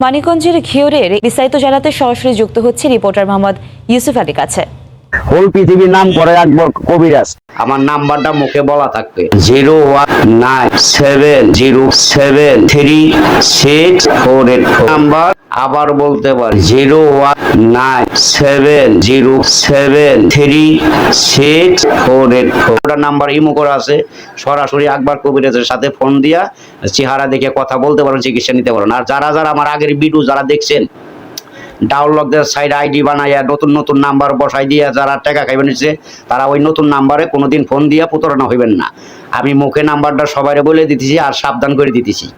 মানিকগঞ্জের ঘিওরের বিস্তারিত জানাতে সরাসরি যুক্ত হচ্ছে রিপোর্টার মোহাম্মদ ইউসুফ আলী কাছে। হোল পৃথিবীর নাম করে রাখব কবিরাজ। আমার নাম্বারটা মুখে বলা থাকবে। Zero one nine seven zero seven three six four eight number আবার বলতে পারি zero one nine seven zero seven three six four eight four number Imo করা আছে, সরাসরি আকবর কবিরাজের সাথে ফোন দিয়া চেহারা দেখে কথা বলতে পারেন, চিকিৎসা নিতে পারেন। আর যারা যারা আমার আগের ভিডিও যারা দেখছেন ডাউনলোডদের সাইড আইডি বানাইয়া নতুন নতুন নাম্বার বসাই দিয়া যারা টাকা খাইবেন নিচ্ছে, তারা ওই নতুন নাম্বারে কোনোদিন ফোন দিয়া প্রতারণা হইবেন না। আমি মুখে নাম্বারটা সবাই বলে দিতেছি আর সাবধান করে দিতেছি।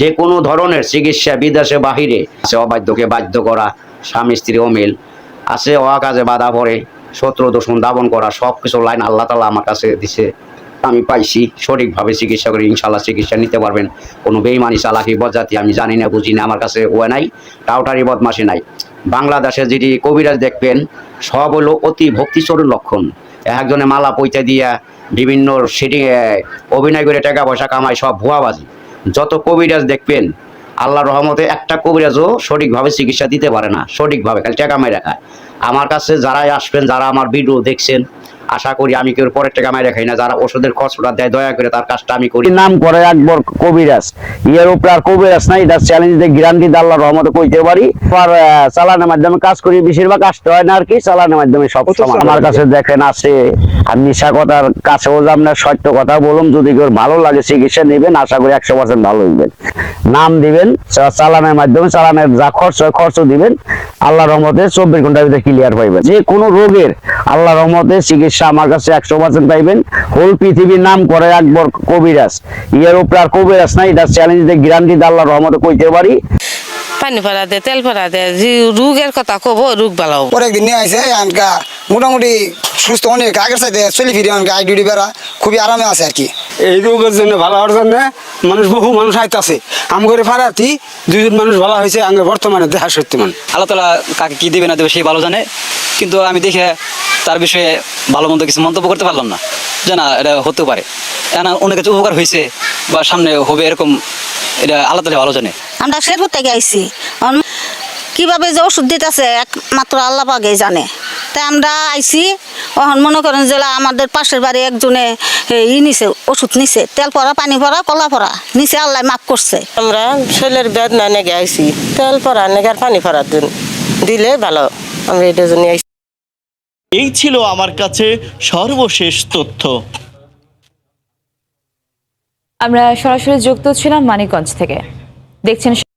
যে কোনো ধরনের চিকিৎসা বিদেশে, বাহিরে আছে অবাধ্যকে বাধ্য করা। স্বামী, স্ত্রী অমিল আছে অকাজে বাধা পড়ে, শত্রু দূষণ, দাবন করা সব কিছু লাইন আল্লাহ তালা আমার কাছে দিছে। আমি পাইছি, সঠিকভাবে চিকিৎসা করে ইনশাল্লাহ চিকিৎসা নিতে পারবেন। কোনো বেইমানি চালাকি বজাতি আমি জানি না, বুঝি না, আমার কাছে ও নাই, টাউটারি বদমাসি নাই। বাংলাদেশে যেটি কবিরাজ দেখবেন, সব হলো অতি ভক্তিচরণ লক্ষণ। একজনে মালা পৈতে দিয়া বিভিন্ন সিটিং অভিনয় করে টাকা পয়সা কামায়, সব ভুয়াবাজি। যত কবিরাজ দেখবেন আল্লাহ রহমতে একটা কবিরাজও সঠিকভাবে চিকিৎসা দিতে পারে না, সঠিকভাবে, খালি টাকা মাই রাখা আমার কাছে যারাই আসবেন, যারা আমার ভিডিও দেখছেন আশা করি আমি কেউ পরের টাকা মাই রাখাই না যারা ওষুধের খরচটা দেয় দয়া করে তার কাজটা আমি করি। নাম করে আকবর কবিরাজ। ইয়ের উপরে আর কবিরাজ নাই এটা চ্যালেঞ্জ দিয়ে গ্যারান্টি আল্লাহ রহমতে কইতে পারি। আর চালানের মাধ্যমে কাজ করি বেশিরভাগ আসতে হয় না আর কি চালানের মাধ্যমে সব সমান। আমার কাছে দেখেন আছে আর নিশা কথার কাছেও যে আপনার সত্য কথা বলুন যদি কেউ ভালো লাগে চিকিৎসা নেবেন আশা করি একশো পার্সেন্ট ভালো হইবেন। নাম দিবেন চালানের মাধ্যমে চালানের যা খরচ হয় খরচ দিবেন। আল্লাহ রহমতে চব্বিশ ঘণ্টার ভিতরে ক্লিয়ার পাইবেন যে কোনো রোগের আল্লাহ রহমতে চিকিৎসা আমার কাছে একশো পার্সেন্ট পাইবেন। হোল পৃথিবীর নাম করে আকবর কবিরাজ। ইয়ের উপরে আর কবিরাজ নাই এটা চ্যালেঞ্জ দিয়ে গ্যারান্টি আল্লাহ রহমতে কইতে পারি। পানি ভরা দে তেল ভরা দে যে রোগের কথা কব রোগ বালাও পরে একদিন নিয়ে আনকা মোটামুটি সুস্থ অনেক আগের সাথে চলে ফিরে আনকা আই ডিউটি বেড়া খুবই আরামে আছে আর কি। এই রোগের জন্য ভালো হওয়ার জন্য মানুষ বহু মানুষ আইতাছে। আম করে ফারাতি দুজন মানুষ ভালো হয়েছে আগে বর্তমানে দেখা সত্যি মান আল্লাহ তালা কাকে কি দেবে না দেবে সেই ভালো জানে। কিন্তু আমি দেখে তার বিষয়ে ভালো মন্দ কিছু মন্তব্য করতে পারলাম না। যে না এটা হতে পারে। না অনেক কিছু উপকার হয়েছে বা সামনে হবে এরকম এটা আল্লাহ তালা ভালো জানে। আমরা শেরপুর থেকে আইছি। কীভাবে যে ওষুধ দিতেছে একমাত্র আল্লাহ পাকে জানে। তাই আমরা আইছি ওখান মনে করেন যে আমাদের পাশের বাড়ি একজনে ই নিছে ওষুধ নিছে। তেল পরা পানি পরা কলা পরা নিচে আল্লাহ মাফ করছে। আমরা শরীরের বেদনা নেগে আইছি। তেল ভরা নেগে আর পানি ভরা দিন দিলে ভালো। আমরা এটা জন্য আইছি। এই ছিল আমার কাছে সর্বশেষ তথ্য। আমরা সরাসরি যুক্ত ছিলাম মানিকগঞ্জ থেকে। দেখছেন